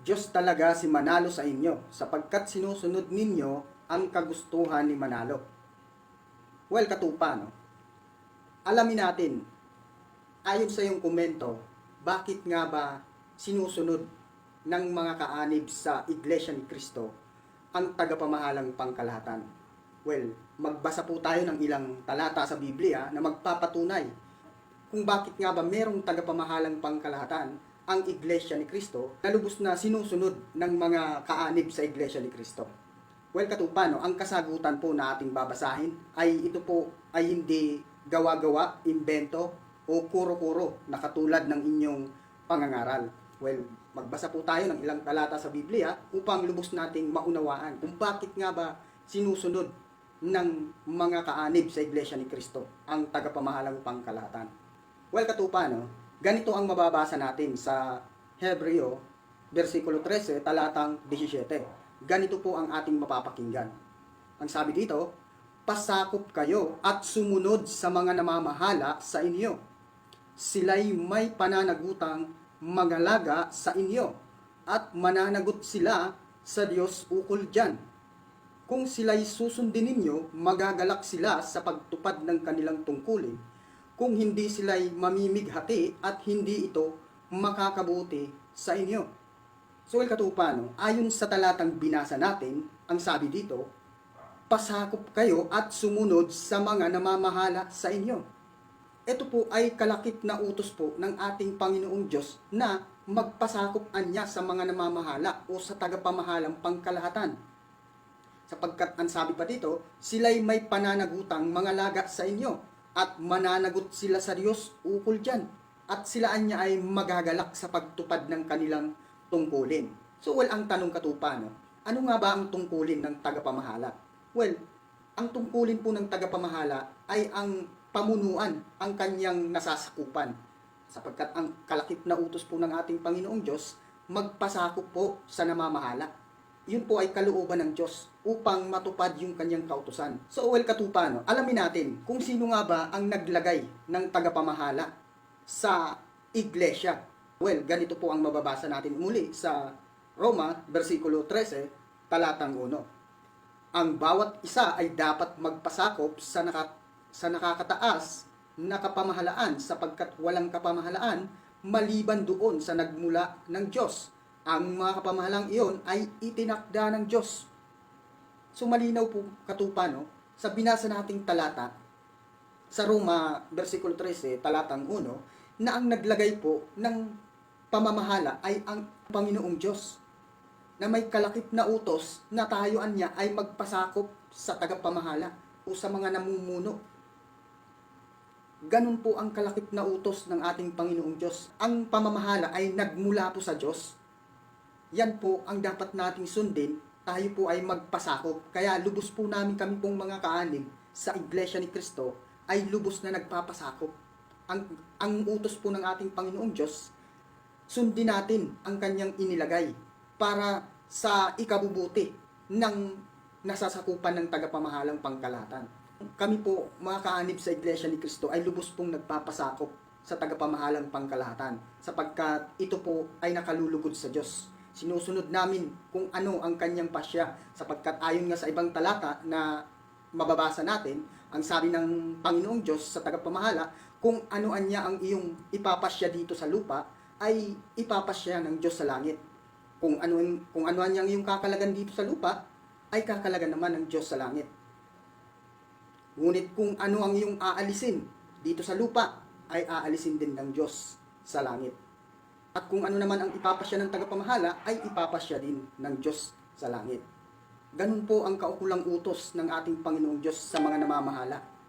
Diyos talaga si Manalo sa inyo, sapagkat sinusunod ninyo ang kagustuhan ni Manalo. Well, katupa, no? Alamin natin, ayon sa iyong komento, bakit nga ba sinusunod ng mga kaanib sa Iglesia ni Cristo ang tagapamahalang pangkalahatan? Well, magbasa po tayo ng ilang talata sa Biblia na magpapatunay kung bakit nga ba merong tagapamahalang pangkalahatan ang Iglesia ni Cristo na lubos na sinusunod ng mga kaanib sa Iglesia ni Cristo. Well, katupano, ang kasagutan po na ating babasahin ay ito po ay hindi gawa-gawa, imbento, o kuro-kuro na katulad ng inyong pangangaral. Well, magbasa po tayo ng ilang talata sa Biblia upang lubos nating maunawaan kung bakit nga ba sinusunod ng mga kaanib sa Iglesia ni Cristo ang tagapamahalang pangkalahatan. Well, katupano, ganito ang mababasa natin sa Hebreo, versikulo 13, talatang 17 ganito po ang ating mapapakinggan. Ang sabi dito, pasakop kayo at sumunod sa mga namamahala sa inyo. Sila'y may pananagutang magalaga sa inyo at mananagot sila sa Diyos ukol dyan. Kung sila'y susundin ninyo, magagalak sila sa pagtupad ng kanilang tungkulin. Kung hindi sila'y mamimighati at hindi ito makakabuti sa inyo. So, El Katupano, ayon sa talatang binasa natin, ang sabi dito, pasakop kayo at sumunod sa mga namamahala sa inyo. Ito po ay kalakip na utos po ng ating Panginoong Diyos na magpasakop anya sa mga namamahala o sa tagapamahalang pangkalahatan. Sapagkat ang sabi pa dito, sila'y may pananagutang mga laga sa inyo at mananagot sila sa Diyos ukol dyan. At sila anya ay magagalak sa pagtupad ng kanilang tungkulin. So, well, ang tanong katupa, no? ano nga ba ang tungkulin ng tagapamahala? Well, ang tungkulin po ng tagapamahala ay ang pamunuan, ang kanyang nasasakupan. Sapagkat ang kalakip na utos po ng ating Panginoong Diyos, magpasakop po sa namamahala. Yun po ay kalooban ng Diyos upang matupad yung kanyang kautusan. So, well, katupa, alamin natin kung sino nga ba ang naglagay ng tagapamahala sa iglesia Well, ganito po ang mababasa natin muli sa Roma, versikulo 13, talatang 1. Ang bawat isa ay dapat magpasakop sa, naka, sa nakakataas na kapamahalaan sapagkat walang kapamahalaan maliban doon sa nagmula ng Diyos. Ang mga kapamahalang iyon ay itinakda ng Diyos. So malinaw po katupa, no? Sa binasa nating talata, sa Roma, versikulo 13, talatang 1, na ang naglagay po ng pamamahala ay ang Panginoong Diyos na may kalakip na utos na tayuan niya ay magpasakop sa tagapamahala o sa mga namumuno. Ganun po ang kalakip na utos ng ating Panginoong Diyos. Ang pamamahala ay nagmula po sa Diyos. Yan po ang dapat nating sundin. Tayo po ay magpasakop. Kaya lubos po namin kami pong mga kaanib sa Iglesia ni Kristo ay lubos na nagpapasakop. Ang, ang utos po ng ating Panginoong Diyos sundin natin ang kanyang inilagay para sa ikabubuti ng nasasakupan ng tagapamahalang pangkalatan. Kami po, mga kaanib sa Iglesia ni Cristo, ay lubos pong nagpapasakop sa tagapamahalang pangkalahatan sapagkat ito po ay nakalulugod sa Diyos. Sinusunod namin kung ano ang kanyang pasya sapagkat ayon nga sa ibang talata na mababasa natin, ang sabi ng Panginoong Diyos sa tagapamahala, kung ano anya ang iyong ipapasya dito sa lupa, ay ipapasya ng Diyos sa langit. Kung ano kung ano ang yung kakalagan dito sa lupa, ay kakalagan naman ng Diyos sa langit. Ngunit kung ano ang iyong aalisin dito sa lupa, ay aalisin din ng Diyos sa langit. At kung ano naman ang ipapasya ng tagapamahala, ay ipapasya din ng Diyos sa langit. Ganun po ang kaukulang utos ng ating Panginoong Diyos sa mga namamahala